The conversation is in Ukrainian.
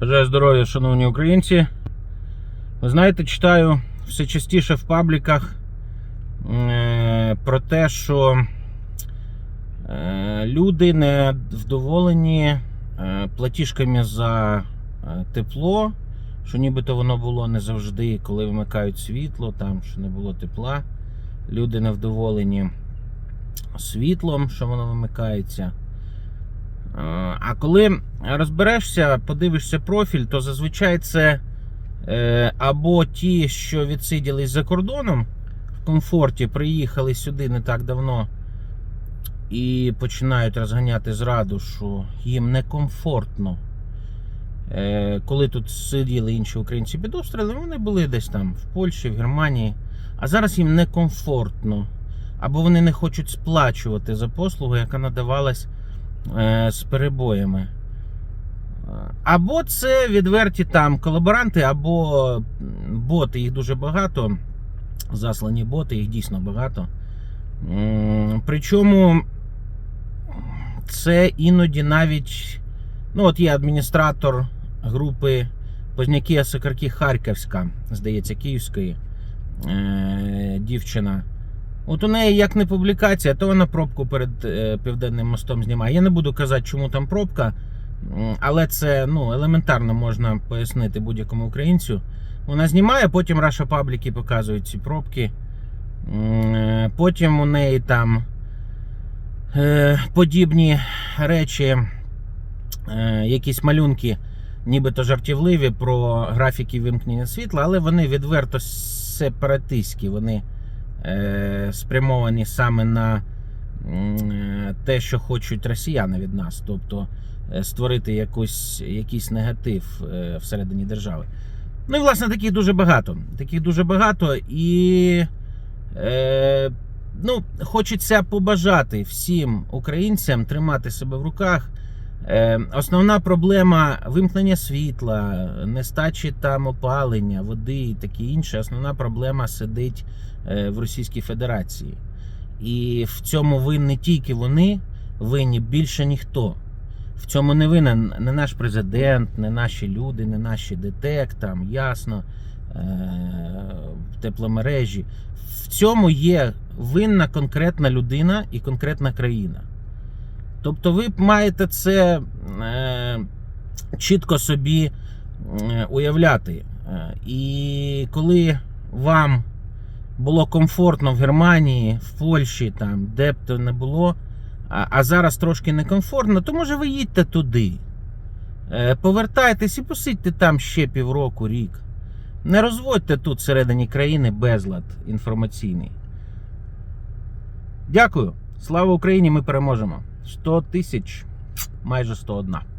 Бажаю здоров'я, шановні українці. Ви знаєте, читаю все частіше в пабліках е, про те, що е, люди не вдоволені е, платіжками за тепло, що нібито воно було не завжди, коли вимикають світло, там що не було тепла. Люди не вдоволені світлом, що воно вимикається. Е, А коли розберешся, подивишся профіль, то зазвичай це е, або ті, що відсиділись за кордоном в комфорті, приїхали сюди не так давно і починають розганяти зраду, що їм некомфортно. Е, Коли тут сиділи інші українці під обстрілами, вони були десь там в Польщі, в Германії, а зараз їм некомфортно. Або вони не хочуть сплачувати за послугу, яка надавалась з перебоями. Або це відверті там колаборанти, або боти, їх дуже багато. Заслані боти, їх дійсно багато. Причому це іноді навіть. Ну, от є адміністратор групи Позняки Сокарки Харківська, здається, Київської е, дівчина. От у неї як не публікація, то вона пробку перед е, Південним мостом знімає. Я не буду казати, чому там пробка, але це ну, елементарно можна пояснити будь-якому українцю. Вона знімає, потім Раша пабліки показують ці пробки. Е, Потім у неї там е, подібні речі, якісь малюнки, нібито жартівливі про графіки вимкнення світла, але вони відверто сепаратистські. Вони спрямовані саме на е, те, що хочуть росіяни від нас, тобто е, створити якусь, якийсь негатив е, всередині держави. Ну і власне таких дуже багато. Таких дуже багато і. Е, Ну, хочеться побажати всім українцям тримати себе в руках. Е, Основна проблема вимкнення світла, нестачі там опалення, води і таке інше. Основна проблема сидить е, в Російській Федерації. І в цьому винні тільки вони, винні більше ніхто. В цьому не винен не наш президент, не наші люди, не наші ДТЕК, там ясно, е, тепломережі. В цьому є винна конкретна людина і конкретна країна. Тобто ви маєте це е, чітко собі е, уявляти. Е, і коли вам було комфортно в Германії, в Польщі, там, де б то не було, а, а зараз трошки некомфортно, то може ви їдьте туди. Е, повертайтесь і посидьте там ще півроку, рік. Не розводьте тут всередині країни безлад інформаційний. Дякую. Слава Україні! Ми переможемо. 100 тисяч, майже 101.